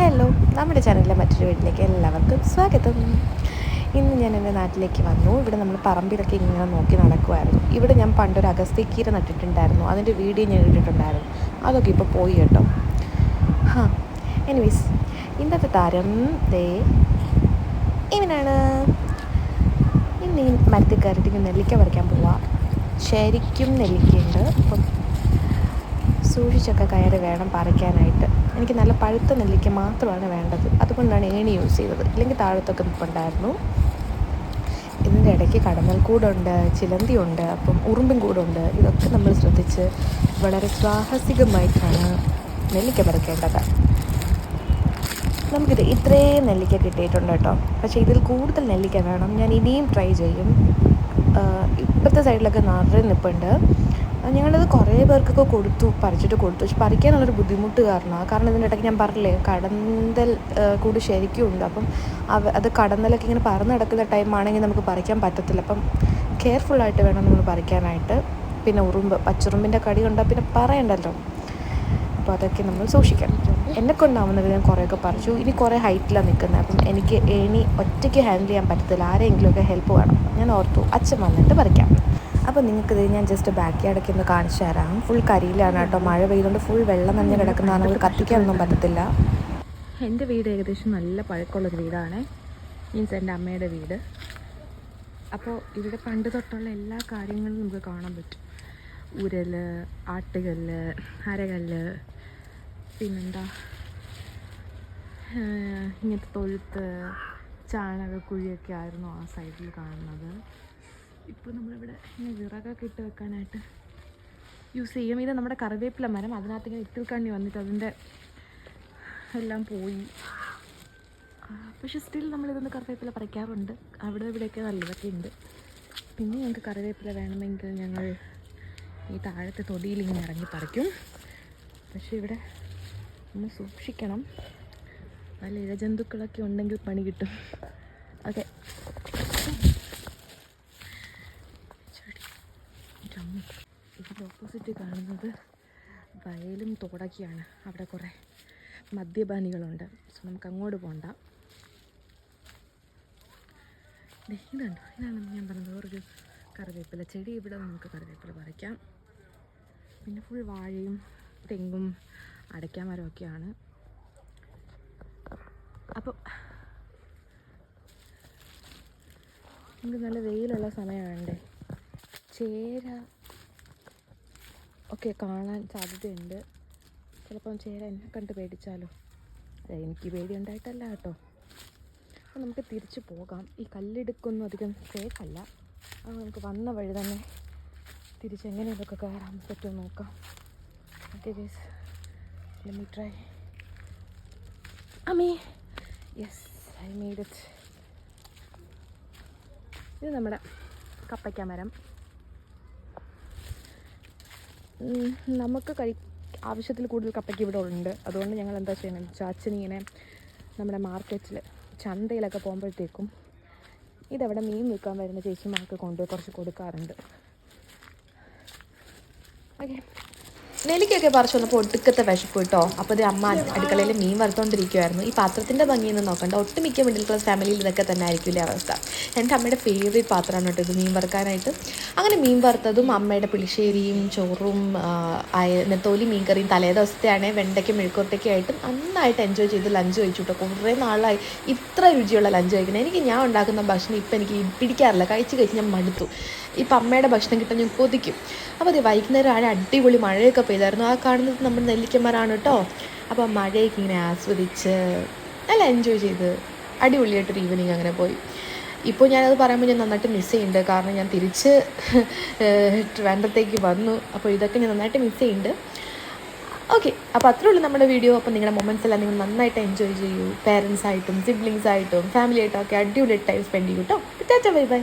Hello നമ്മുടെ ചാനലിലെ മറ്റൊരു വീട്ടിലേക്ക് എല്ലാവർക്കും സ്വാഗതം. ഇന്ന് ഞാൻ എന്റെ നാട്ടിലേക്ക് വന്നു. ഇവിടെ നമ്മൾ പറമ്പിലൊക്കെ ഇങ്ങനെ നോക്കി നടക്കുമായിരുന്നു ഇവിടെ ഞാൻ പണ്ടൊരു അഗസ്ത്യക്കീര നട്ടിട്ടുണ്ടായിരുന്നു. അതിന്റെ വീഡിയോ ഞാൻ ഇട്ടിട്ടുണ്ടായിരുന്നു. അതൊക്കെ ഇപ്പോൾ പോയി കേട്ടോ. ഹാ എനിവേസ് ഇന്നത്തെ താരം ദേ ഇവനാണ്. ഇന്ന് ഈ മരത്തിൽ കയറിയിട്ട് നെല്ലിക്ക പറിക്കാൻ പോവാം. ശരിക്കും നെല്ലിക്കയുണ്ട്. അപ്പം സൂക്ഷിച്ചൊക്കെ കയറി വേണം പറിക്കാനായിട്ട്. എനിക്ക് നല്ല പഴുത്ത നെല്ലിക്ക മാത്രമാണ് വേണ്ടത്. അതുകൊണ്ടാണ് ഏണി യൂസ് ചെയ്തത്. ഇല്ലെങ്കിൽ താഴത്തൊക്കെ നിൽപ്പുണ്ടായിരുന്നു ഇതിന്റെ ഇടയ്ക്ക് കടന്നൽ കൂടുണ്ട് ചിലന്തി ഉണ്ട് അപ്പം ഉറുമ്പും കൂടുണ്ട്. ഇതൊക്കെ നമ്മൾ ശ്രദ്ധിച്ച് വളരെ സാഹസികമായിട്ടാണ് നെല്ലിക്ക പറിക്കേണ്ടത്. നമുക്കിത് ഇത്രയും നെല്ലിക്ക കിട്ടിയിട്ടുണ്ട് കേട്ടോ. പക്ഷേ ഇതിൽ കൂടുതൽ നെല്ലിക്ക വേണം. ഞാൻ ഇനിയും ട്രൈ ചെയ്യും. ഇപ്പോഴത്തെ സൈഡിലൊക്കെ നിറയെ നിൽപ്പുണ്ട് ഞങ്ങളത് കുറേ പേർക്കൊക്കെ കൊടുത്തു പറിച്ചിട്ട് കൊടുത്തു. പക്ഷെ പറിക്കാനുള്ളൊരു ബുദ്ധിമുട്ട് കാരണമാണ്. കാരണം ഇതിന്റെ ഇടയ്ക്ക് ഞാൻ പറഞ്ഞില്ലേ കടന്തൽ കൂടി ശരിക്കും ഉണ്ട് അപ്പം അവ അത് കടന്നലൊക്കെ ഇങ്ങനെ പറന്ന് നടക്കുന്ന ടൈമാണെങ്കിൽ നമുക്ക് പറിക്കാൻ പറ്റത്തില്ല. അപ്പം കെയർഫുള്ളായിട്ട് വേണം നമ്മൾ പറിക്കാനായിട്ട്. പിന്നെ ഉറുമ്പ് പച്ചുറുമ്പിന്റെ കടി കൊണ്ടാൽ പിന്നെ പറയണ്ടല്ലോ. അപ്പോൾ അതൊക്കെ നമ്മൾ സൂക്ഷിക്കണം. എന്നെ കൊണ്ടാവുന്നത് ഞാൻ കുറേയൊക്കെ പറിച്ചു. ഇനി കുറേ ഹൈറ്റിലാണ് നിൽക്കുന്നത്. അപ്പം എനിക്ക് ഇനി ഒറ്റയ്ക്ക് ഹാൻഡിൽ ചെയ്യാൻ പറ്റത്തില്ല. ആരെങ്കിലുമൊക്കെ ഹെൽപ്പ് വേണം. ഞാൻ ഓർത്തു അച്ഛൻ വന്നിട്ട് പറിക്കാം. അപ്പോൾ നിങ്ങൾക്കിത് ഞാൻ ജസ്റ്റ് ബാക്ക് യാർഡൊക്കെ ഒന്ന് കാണിച്ചു തരാം. ഫുൾ കരിയിലാണ് കേട്ടോ. മഴ പെയ്തുകൊണ്ട് ഫുൾ വെള്ളം നനഞ്ഞ് കിടക്കുന്നതാണ് ഒരു കത്തിക്കാനൊന്നും പറ്റത്തില്ല. എന്റെ വീട് ഏകദേശം നല്ല പഴക്കമുള്ളൊരു വീടാണ്. മീൻസ് എന്റെ അമ്മയുടെ വീട്. അപ്പോൾ ഇവിടെ പണ്ട് തൊട്ടുള്ള എല്ലാ കാര്യങ്ങളും നമുക്ക് കാണാൻ പറ്റും. ഉരൽ ആട്ടുകല്ല് അരകല്ല് പിന്നെന്താ? ഇങ്ങനത്തെ തൊഴുത്ത് ചാണകക്കുഴിയൊക്കെ ആയിരുന്നു ആ സൈഡിൽ കാണുന്നത്. ഇപ്പോൾ നമ്മളിവിടെ ഇങ്ങനെ വിറകൊക്കെ ഇട്ട് വെക്കാനായിട്ട് യൂസ് ചെയ്യും. ഇത് നമ്മുടെ കറിവേപ്പില മരം. അതിനകത്ത് ഇങ്ങനെ ഇട്ടിൽ കണ്ണി വന്നിട്ട് അതിന്റെ എല്ലാം പോയി. പക്ഷെ സ്റ്റിൽ നമ്മളിതൊന്ന് കറിവേപ്പില പറിക്കാറുണ്ട്. അവിടെ ഇവിടെയൊക്കെ നല്ലതൊക്കെ ഉണ്ട് പിന്നെ ഞങ്ങൾക്ക് കറിവേപ്പില വേണമെങ്കിൽ ഞങ്ങൾ ഈ താഴത്തെ തൊടിയിൽ ഇങ്ങനെ ഇറങ്ങി പറിക്കും. പക്ഷെ ഇവിടെ ഒന്ന് സൂക്ഷിക്കണം. നല്ല ഇഴജന്തുക്കളൊക്കെ ഉണ്ടെങ്കിൽ പണി കിട്ടും. ഓക്കെ. ഇതിന്റെ ഓപ്പോസിറ്റ് കാണുന്നത് വയലും തോടൊക്കെയാണ്. അവിടെ കുറേ മദ്യപാനികളുണ്ട്. സോ നമുക്ക് അങ്ങോട്ട് പോകണ്ട ഇതുണ്ടോ? ഇതാണ് ഞാൻ പറഞ്ഞത് ഒരു കറിവേപ്പില ചെടി. ഇവിടെ നമുക്ക് കറിവേപ്പില പറിക്കാം. പിന്നെ ഫുൾ വാഴയും തെങ്ങും അടയ്ക്കാൻ മരമൊക്കെയാണ് അപ്പം നമുക്ക് നല്ല വെയിലുള്ള സമയമാണ്ടേ ചേര. ഒക്കെ കാണാൻ സാധ്യതയുണ്ട്. ചിലപ്പം ചേര എന്നെ കണ്ട് പേടിച്ചാലോ? അതെ എനിക്ക് പേടി ഉണ്ടായിട്ടല്ല കേട്ടോ. അപ്പം നമുക്ക് തിരിച്ചു പോകാം. ഈ കല്ലെടുക്കൊന്നും അധികം സേഫ് അല്ല. അത് നമുക്ക് വന്ന വഴി തന്നെ തിരിച്ചെങ്ങനെ ഇതൊക്കെ കയറാൻ പറ്റുമോ നോക്കാം. ഓക്കെ ഗേസ് ലെറ്റ് ട്രൈ അമ്മേ. യെസ് ഐ മെയ്ഡ് ഇറ്റ് ഇത് നമ്മുടെ കപ്പയ്ക്ക മരം. നമുക്ക് കഴി ആവശ്യത്തിൽ കൂടുതൽ കപ്പയ്ക്ക് ഇവിടെ ഉണ്ട്. അതുകൊണ്ട് ഞങ്ങൾ എന്താ ചെയ്യണം ചാച്ചനിങ്ങനെ നമ്മുടെ മാർക്കറ്റിൽ ചന്തയിലൊക്കെ പോകുമ്പോഴത്തേക്കും ഇതവിടെ മീൻ വിൽക്കാൻ വരുന്ന ചേച്ചിമാർക്ക് കൊണ്ടുപോയി കുറച്ച് കൊടുക്കാറുണ്ട്. ഓക്കെ നെല്ലിക്കൊക്കെ പറിച്ചു വന്നപ്പോൾ ഒടുക്കത്തെ വിശപ്പ് കേട്ടോ. അപ്പോൾ ഇത് അമ്മ അടുക്കളയിൽ മീൻ വറുത്തോണ്ടിരിക്കുമായിരുന്നു ഈ പാത്രത്തിന്റെ ഭംഗിയൊന്നും നോക്കണ്ട. ഒട്ടുമിക്ക മിഡിൽ ക്ലാസ് ഫാമിലിയിൽ ഇതൊക്കെ തന്നെ ആയിരിക്കില്ലേ അവസ്ഥ. എന്റെ അമ്മയുടെ ഫേവറേറ്റ് പാത്രമാണ് കേട്ടോ ഇത് മീൻ വറുക്കാനായിട്ട്. അങ്ങനെ മീൻ വറുത്തതും അമ്മയുടെ പുളിശ്ശേരിയും ചോറും നെത്തോലി മീൻ കറിയും തലേ ദിവസത്തെയാണെങ്കിൽ വെണ്ടയ്ക്കും മെഴുക്കുറത്തൊക്കെ ആയിട്ട് നന്നായിട്ട് എൻജോയ് ചെയ്ത് ലഞ്ച് കഴിച്ചു കേട്ടോ. കുറേ നാളായി ഇത്ര രുചിയുള്ള ലഞ്ച് കഴിക്കുന്നത്. എനിക്ക് ഞാൻ ഉണ്ടാക്കുന്ന ഭക്ഷണം ഇപ്പം എനിക്ക് പിടിക്കാറില്ല. കഴിച്ച് കഴിച്ച് ഞാൻ മടുത്തു. ഇപ്പം അമ്മയുടെ ഭക്ഷണം കിട്ടാൻ ഞാൻ കൊതിക്കും. അപ്പോൾ അതെ വൈകുന്നേരമാണ് അടിപൊളി മഴയൊക്കെ പെയ്തായിരുന്നു. ആ കാണുന്നത് നമ്മൾ നെല്ലിക്കന്മാരാണ് കേട്ടോ അപ്പോൾ മഴയൊക്കെ ഇങ്ങനെ ആസ്വദിച്ച് നല്ല എൻജോയ് ചെയ്ത് അടിപൊളിയായിട്ടൊരു ഈവനിങ് അങ്ങനെ പോയി. ഇപ്പോൾ ഞാനത് പറയുമ്പോൾ ഞാൻ നന്നായിട്ട് മിസ് ചെയ്യുന്നുണ്ട്. കാരണം ഞാൻ തിരിച്ച് ട്രിവാൻഡ്രത്തേക്ക് വന്നു. അപ്പോൾ ഇതൊക്കെ ഞാൻ നന്നായിട്ട് മിസ് ചെയ്യുന്നുണ്ട്. ഓക്കെ അപ്പോൾ അത്രേ ഉള്ളൂ നമ്മുടെ വീഡിയോ അപ്പോൾ നിങ്ങളുടെ മൊമെന്റ്സ് എല്ലാം നിങ്ങൾ നന്നായിട്ട് എൻജോയ് ചെയ്യൂ. പേരൻസ് ആയിട്ടും സിബ്ലിങ്സ് ആയിട്ടും ഫാമിലി ആയിട്ടും ഒക്കെ അടിപൊളി ടൈം സ്പെൻഡ് ചെയ്യൂ കേട്ടോ ബൈ ബൈ